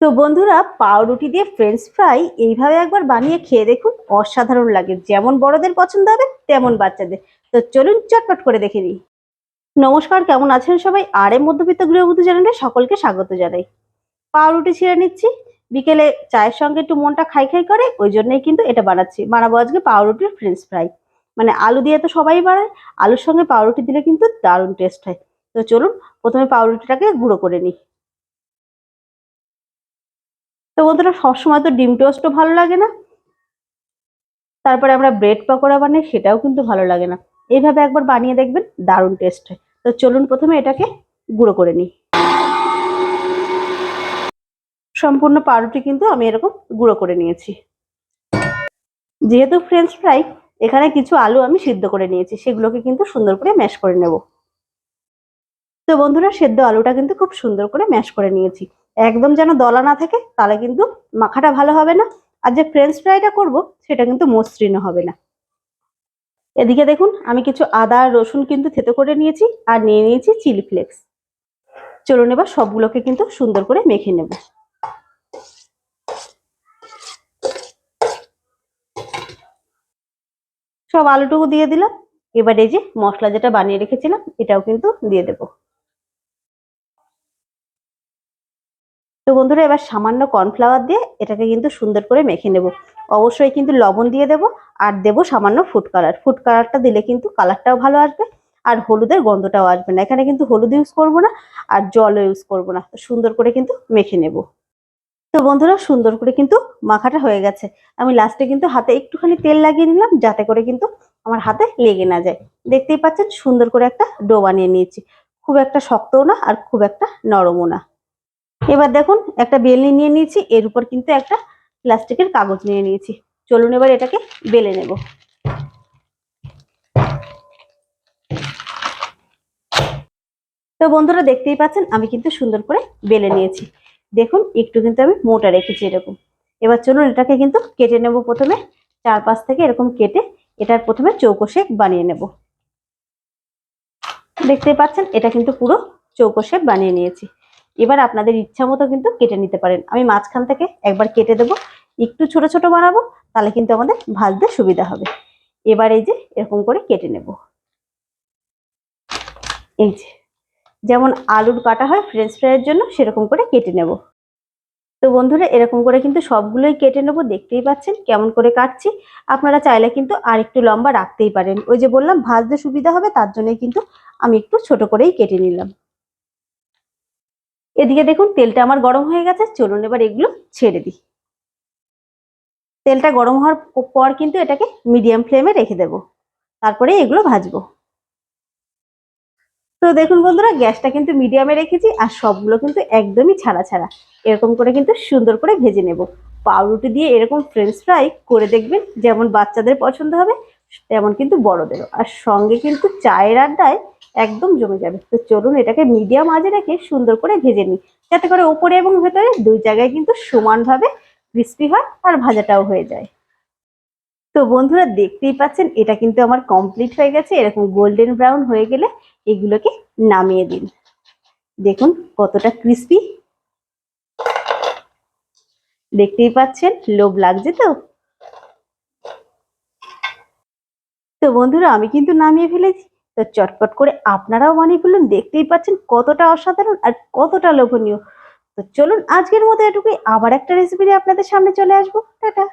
তো বন্ধুরা, পাউরুটি দিয়ে ফ্রেঞ্চ ফ্রাই এইভাবে একবার বানিয়ে খেয়ে দেখুন অসাধারণ লাগে। যেমন বড়দের পছন্দ হবে, তেমন বাচ্চাদের। তো চলুন চটপট করে দেখে নিই। নমস্কার, কেমন আছেন সবাই? আর এম মধ্যবিত্ত গৃহবধূ চ্যানেলে সকলকে স্বাগত জানাই। পাউরুটি ছিঁড়ে নিচ্ছি। বিকেলে চায়ের সঙ্গে একটু মনটা খাই খাই করে, ওই জন্যই কিন্তু এটা বানাচ্ছি। বানাবো আজকে পাউরুটির ফ্রেঞ্চ ফ্রাই মানে আলু দিয়ে তো সবাই বানায়, আলুর সঙ্গে পাউরুটি দিলে কিন্তু দারুণ টেস্ট হয়। তো চলুন, প্রথমে পাউরুটিটাকে গুঁড়ো করে নিই। তো বন্ধুরা, সবসময় তো ডিম টোস্টও ভালো লাগে না। তারপরে আমরা ব্রেড পকোড়া বানাই সেটাও কিন্তু ভালো লাগে না। এইভাবে একবার বানিয়ে দেখবেন, দারুণ টেস্ট হয়। তো চলুন প্রথমে এটাকে গুঁড়ো করে নিই। সম্পূর্ণ পাউরুটি কিন্তু আমি এরকম গুঁড়ো করে নিয়েছি। যেহেতু ফ্রেঞ্চ ফ্রাই এখানে কিছু আলু আমি সিদ্ধ করে নিয়েছি। সেগুলোকে কিন্তু সুন্দর করে ম্যাশ করে নেব। তো বন্ধুরা, সেদ্ধ আলুটা কিন্তু খুব সুন্দর করে ম্যাশ করে নিয়েছি। একদম যেন দলা না থাকে, তাহলে কিন্তু মাখাটা ভালো হবে না। আর যে ফ্রেঞ্চ ফ্রাইটা করব, সেটা কিন্তু মসৃণ হবে না। এদিকে দেখুন, আমি কিছু আদা আর রসুন কিন্তু থেতো করে নিয়েছি, আর নিয়ে নিয়েছি চিলি ফ্লেক্স চলুন এবার সবগুলোকে কিন্তু সুন্দর করে মেখে নেব। সব আলুটুকু দিয়ে দিলাম। এবার এই যে মশলা যেটা বানিয়ে রেখেছিলাম, এটাও কিন্তু দিয়ে দেবো। তো বন্ধুরা, এবার সামান্য কর্নফ্লাওয়ার দিয়ে এটাকে কিন্তু সুন্দর করে মেখে নেব। অবশ্যই কিন্তু লবণ দিয়ে দেব আর দেব সামান্য ফুড কালার ফুড কালারটা দিলে কিন্তু কালারটাও ভালো আসবে আর হলুদের গন্ধটাও আসবে না। এখানে কিন্তু হলুদ ইউজ করব না আর জলও ইউজ করব না। তো সুন্দর করে কিন্তু মেখে নেব। তো বন্ধুরা, সুন্দর করে কিন্তু মাখাটা হয়ে গেছে। আমি লাস্টে কিন্তু হাতে একটুখানি তেল লাগিয়ে নিলাম যাতে করে কিন্তু আমার হাতে লেগে না যায়। দেখতেই পাচ্ছেন, সুন্দর করে একটা ডো বানিয়ে নিয়েছি। খুব একটা শক্তও না আর খুব একটা নরমও না। এবার দেখুন, একটা বেলনি নিয়ে নিয়েছি, এর উপর কিন্তু একটা প্লাস্টিকের কাগজ নিয়ে নিয়েছি। চলুন এবার এটাকে বেলে নেব। তো বন্ধুরা, দেখতেই পাচ্ছেন, আমি কিন্তু সুন্দর করে বেলে নিয়েছি। দেখুন, একটু কিন্তু আমি মোটা রেখেছি এরকম। এবার চলুন এটাকে কিন্তু কেটে নেব প্রথমে। চারপাশ থেকে এরকম কেটে এটার প্রথমে চৌকো শেপ বানিয়ে নেব। দেখতেই পাচ্ছেন, এটা কিন্তু পুরো চৌকো শেপ বানিয়ে নিয়েছি। এবার আপনাদের ইচ্ছা মতো কিন্তু কেটে নিতে পারেন। আমি মাঝখান থেকে একবার কেটে দেবো। একটু ছোট ছোট বানাবো, তাহলে কিন্তু আমাদের ভাজতে সুবিধা হবে। এবার এই যে এরকম করে কেটে নেব। এই যে, যেমন আলুর কাটা হয় ফ্রেঞ্চ ফ্রাইয়ের জন্য, সেরকম করে কেটে নেব। তো বন্ধুরা, এরকম করে কিন্তু সবগুলোই কেটে নেব। দেখতেই পাচ্ছেন কেমন করে কাটছি। আপনারা চাইলে কিন্তু আর একটু লম্বা রাখতেই পারেন। ওই যে বললাম, ভাজতে সুবিধা হবে, তার জন্যই কিন্তু আমি একটু ছোট করেই কেটে নিলাম। এদিকে দেখুন, তেলটা আমার গরম হয়ে গেছে। চলুন এবার এগুলো ছেড়ে দিই। তেলটা গরম হওয়ার পর কিন্তু এটাকে মিডিয়াম ফ্লেমে রেখে দেব। তারপরে এগুলো ভাজবো। তো দেখুন বন্ধুরা, গ্যাসটা কিন্তু মিডিয়ামে রেখেছি আর সবগুলো কিন্তু একদমই ছাড়া ছাড়া। এরকম করে কিন্তু সুন্দর করে ভেজে নেব। পাউরুটি দিয়ে এরকম ফ্রেঞ্চ ফ্রাই করে দেখবেন, যেমন বাচ্চাদের পছন্দ হবে তেমন কিন্তু বড়দেরও। আর সঙ্গে কিন্তু চায়ের আড্ডায় একদম জমে যাবে। তো চলুন এটাকে মিডিয়াম আজে রেখে সুন্দর করে ভেজে নিই। যাতে করে ওপরে এবং ভেতরে দুই জায়গায় কিন্তু সমানভাবে ক্রিস্পি হয় আর ভাজাটাও হয়ে যায়। তো বন্ধুরা দেখতেই পাচ্ছেন, এটা কিন্তু আমার কমপ্লিট হয়ে গেছে। এরকম গোল্ডেন ব্রাউন হয়ে গেলে এগুলোকে নামিয়ে দিন। দেখুন কতটা ক্রিস্পি দেখতেই পাচ্ছেন, লোভ লাগছে তো? তো বন্ধুরা, আমি কিন্তু নামিয়ে ফেলেছি। তো চটপট করে আপনারাও বানিয়ে ফেলুন। দেখতেই পাচ্ছেন কতটা অসাধারণ আর কতটা লোভনীয়। তো চলুন, আজকের মতো এটুকুই। আবার একটা রেসিপি নিয়ে আপনাদের সামনে চলে আসব। টাটা!